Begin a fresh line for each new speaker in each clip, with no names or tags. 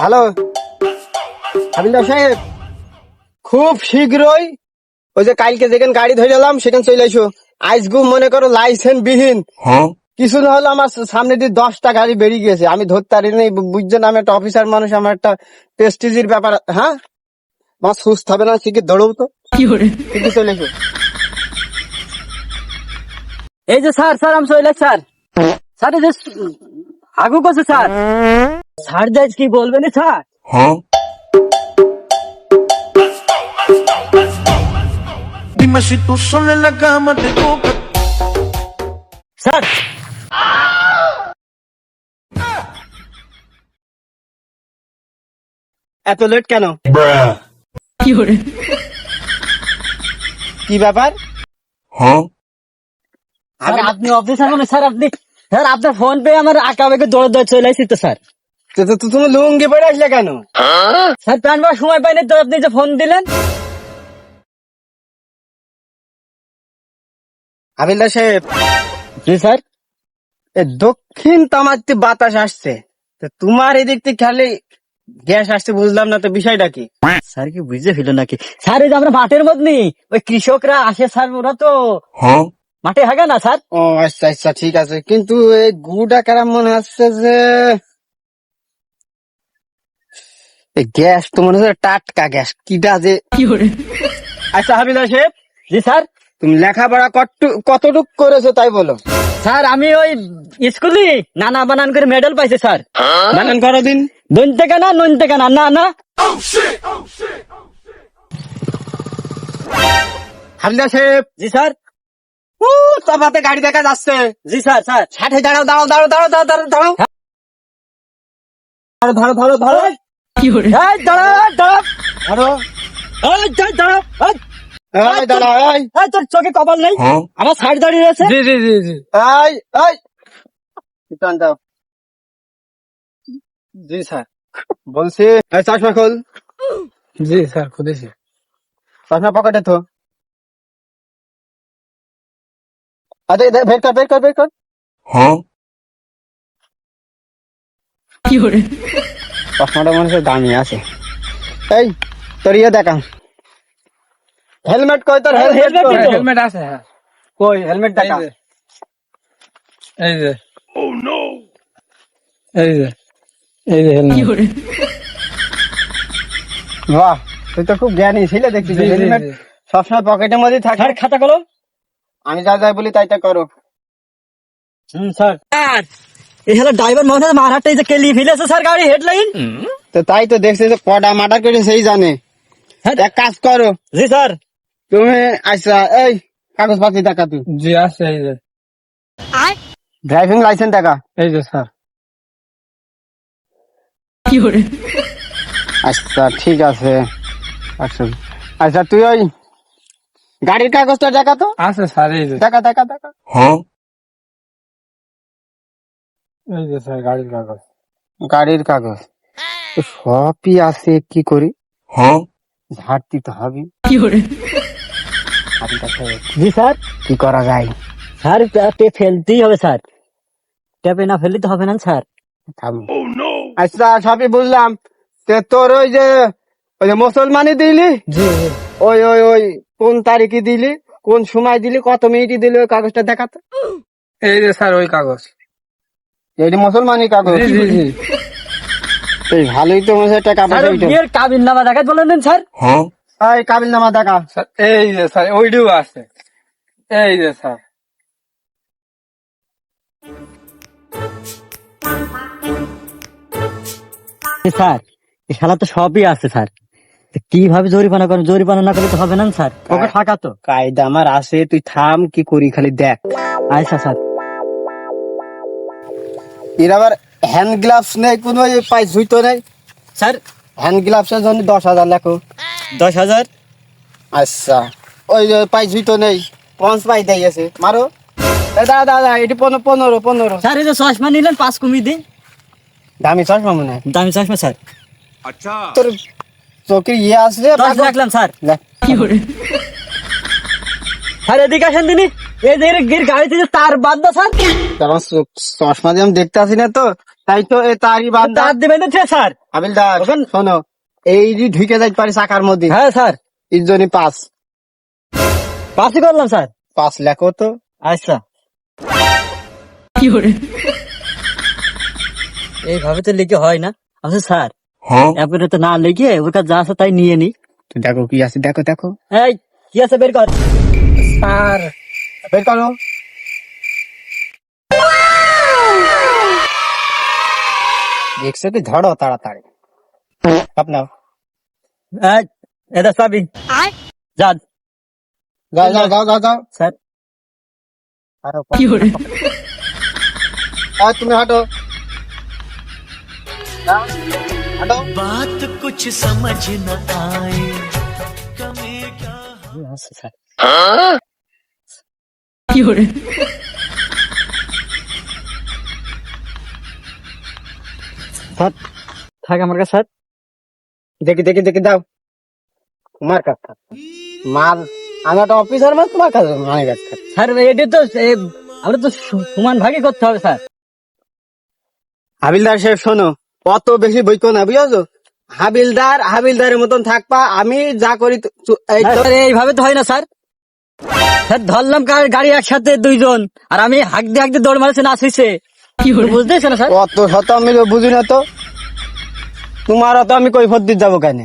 Hello? হাবিলদার সাহেব খুব শীঘ্রই ওই যে কালকে যেখানে গাড়ি ধরে এলাম সেখানে চলে এসো। আজগু মনে করো লাইসেন্স বিহীন কিছু না হলে আমার সামনে দিয়ে দশটা গাড়ি বেরিয়ে গেছে। আমি ধরতে পারি নাই বুঝছেন আমি একটা অফিসার মানুষ আমার একটা প্রেস্টিজির ব্যাপার হ্যাঁ? আমার সুস্থ হবে না শিখে দৌড়বো তো। কিন্তু চলে এসো।
এই যে স্যার স্যার আমি চলে স্যার। স্যার এই যে আগু করছে স্যার। স্যার যাই কি বলবেন স্যার
toca.
স্যার
এত লেট কেন? কি ব্যাপার?
স্যার আপনি অফিসার মানে স্যার আপনি স্যার আপনার ফোন পে আমার আঁকা বেগে দৌড়ে দৌড়ে চলে আসছি তো স্যার।
তুমি লুঙ্গি পরে আসলে কেন?
স্যার প্যান্ট পাওয়ার সময় পাইনি তো আপনি যে ফোন দিলেন।
হাবিলদার সাহেব।
জি স্যার।
দক্ষিণ তামাতে বাতাস আসছে। তোমার এদিক থেকে খালি গ্যাস আসছে বুঝলাম না তো বিষয়টা কি?
স্যার কি বুঝতে ফেলো নাকি? স্যার এই যে আমরা মাঠের মধ্যে ওই কৃষকরা আসে স্যার ওরা তো মাঠে হাগে না স্যার?
ও আচ্ছা আচ্ছা ঠিক আছে। কিন্তু এই গুটা কেরাম মনে হচ্ছে যে গ্যাস তো মনে হচ্ছে টাটকা গ্যাস। কিটা যে আচ্ছা হাবিলদার সাহেব
জি স্যার?
তুমি লেখাপড়া কতটুক কতটুক করেছ তাই বলো।
স্যার আমি ওই স্কুলে নানা বানান করে মেডেল পাইছি স্যার।
বানান করো দিন।
দৈন থেকে না নৈন থেকে না না না।
হাবিলদার সাহেব
জি স্যার।
ও তফাতে গাড়ি দেখা যাচ্ছে।
জি স্যার স্যার।
ষাটে দাঁড়াও দাঁড়াও দাঁড়াও দাঁড়াও দাঁড়াও দাঁড়াও। দাঁড়াও ধরো ধরো ধরো ধরো।
এই দাঁড়া দাঁড়া।
ধরো
এই দাঁড়া এই,
দাঁড়াও এই
এই। তোর চোখে কপাল নেই? আমার সাইড দাঁড়িয়ে আছে
জি জি জি জি। এই এই। কিটান দাও। জি স্যার। বলছি। এই চশমা খোল।
জি স্যার খুদেছি
চশমা পকেটে তো। আরে দে- বের কর বের কর বের কর। চশমাটা মনে হচ্ছে দামি আছে। এই তোর ইয়ে দেখা হেলমেট কই তোর? হেলমেট
আছে হ্যাঁ।
কই? হেলমেট দেখা।
এই যে। এই যে। এই যে। এই যে হেলমেট।
বাহ তুই তো খুব জ্ঞানী ছিলে দেখছি
জি, জি,
হেলমেট। সবসময় পকেটের মধ্যেই থাকে।
স্যার খাতা কলম
আমি যা যাই বলি তাই তা করো।
হুম স্যার। স্যার এই হলো ড্রাইভার মনে হয় মারহাটটা যে কেলি ফেলেছে স্যার গাড়ি হেডলাইন
তো তাই তো দেখছি যে কটা মার্ডার করে সেই জানে।
হ্যাঁ।
এক কাজ করো।
জি স্যার।
তুমি আচ্ছা এই কাগজ পাতি দেখা তুই।
জি আছে এই যে।
ড্রাইভিং লাইসেন্স দেখা।
এই যে স্যার।
আচ্ছা ঠিক আছে। আচ্ছা। আচ্ছা তুই ওই গাড়ির কাগজটা দেখা তো?
আছে স্যার এই যে।
দেখা দেখা দেখা।
এই যে স্যার গাড়ির কাগজ।
গাড়ির কাগজ? সবই আছে কি করি? হ্যাঁ। ঝাড়তি তো হবে।
কি জি স্যার।
কি করা যায়?
স্যার ট্যাপে ফেলতেই হবে স্যার। ট্যাপে না ফেললে তো হবে না স্যার।
আচ্ছা সবই বুঝলাম। তোর ওই যে ওই যে মুসলমানি দিলি? ওই ওই ওই কোন তারিখে দিলি? কোন সময় দিলি? কত মিনিটে দিলি ওই কাগজটা দেখাতে?
এই যে স্যার ওই কাগজ।
মুসলমানি কাগজ
জি জি জি।
এই ভালোই তো মনে টাকা হইতো।
বিয়ের কাবিন নামা দেখাত বলেন দিন স্যার।
এই কাবিল নামা দেখা।
স্যার এই যে স্যার ওইটিও আছে। এই যে স্যার।
স্যার এই শালা তো সবই আছে স্যার। কীভাবে জরিমানা করেন জরিমানা না করলে তো হবে না স্যার। ওকে টাকা তো
কায়দা আমার আছে তুই থাম কি করি খালি দেখ।
আচ্ছা স্যার।
এর আবার হ্যান্ড গ্লাভস নেই কোনো ওই পাই জুতো নেই।
স্যার
হ্যান্ড গ্লাভস এর জন্য দশ হাজার লেখো।
দশ হাজার?
আচ্ছা ওই যে পাই জুতো নেই পঞ্চ পাই দেই আছে। মারো। দাদা দাদা এটি পনেরো পনেরো পনেরো।
স্যার এই যে চশমা নিলেন পাঁচ কমিয়ে দিন।
দামি চশমা মনে হয়।
দামি চশমা স্যার।
তোর চোখের ইয়ে আসলে
দশ রাখলাম স্যার।
দেখ।
স্যার এদিকে আসেন দিনই এই যে এর- এর গাড়িতে যে তার বাদ দাও স্যার
আমার চশমা দিয়ে আমি দেখতে আসি না তো তাই তো এ তারই বান্ধা
তার দেবেন না স্যার।
হাবিলদার
ওখান-
শোনো এই যে ঢুকে যাইতে পারি চাকার মধ্যে।
হ্যাঁ স্যার।
জন্য পাঁচ
পাসই করলাম স্যার।
পাঁচ লেখো তো।
আচ্ছা। এইভাবে তো লিখে হয় না। আচ্ছা স্যার। এরপরে তো না লিখে ওর কাছে যা আছে তাই নিয়ে নি।
তো দেখো কি আছে দেখো দেখো।
এই কি আছে বের কর।
স্যার वेट एक से तो धड़ होता रहता
है अपना ऐसा स्वामी
जान। जाद गाओ गाओ गाओ
गाओ
सर। अरे आज तुम्हें हटो। हटो।
बात कुछ समझ न आए। कमे क्या
सर। हाँ? স্যার থাক আমার কাছে
দেখি দেখি দেখি দাও। তোমার থাক। মাল একটা অফিসার মাল তোমার কাছে আমার থাক।
স্যার এটা তো আমরা তো সমান ভাগে করতে হবে স্যার।
হাবিলদার সাহেব শোনো অত বেশি বইকো না বুঝছ? হাবিলদার হাবিলদারের মতন থাকবা আমি যা করি তো- তো- তো-
এইভাবে তো হয় না স্যার। স্যার ধরলাম গাড়ি একসাথে দুইজন আর আমি হাঁকতে হাঁকতে দৌড় মারছে না আসিছে। বুঝতেছে না স্যার?
অত শত আমি বুঝি না তো। তোমার অত আমি কই দিতে যাব কেন?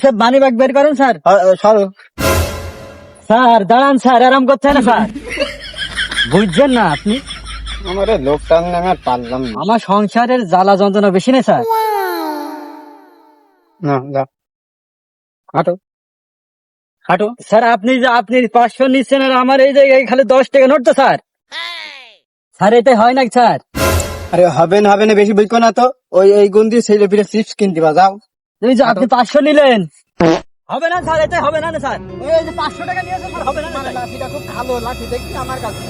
স্যার মানি ব্যাগ বের করেন স্যার।
সরো।
স্যার দাঁড়ান স্যার আরাম করছে না স্যার। বুঝছেন না আপনি?
আমার এই লোকটা আমি পারলাম না।
আমার সংসারের জ্বালা যন্ত্রণা বেশি নেই স্যার।
না যাও হাঁটো। হাঁটো।
স্যার আপনি যে আপনি পাঁচশো নিচ্ছেন আর আমার এই জায়গায় খালি দশ টাকা নোট তো স্যার। স্যার এটাই হয় না স্যার?
আরে হবে না হবে না বেশি বইকো না তো। ওই এই গুণ দিয়ে সেই লেপিটা চিপস কিনতে বা যাও।
এই যে আপনি পাঁচশো নিলেন। হবে না স্যার এটাই হবে না না স্যার। ওই যে পাঁচশো টাকা নিয়েছে স্যার হবে না
লাঠিটা খুব ভালো লাঠি দেখি আমার কাছে।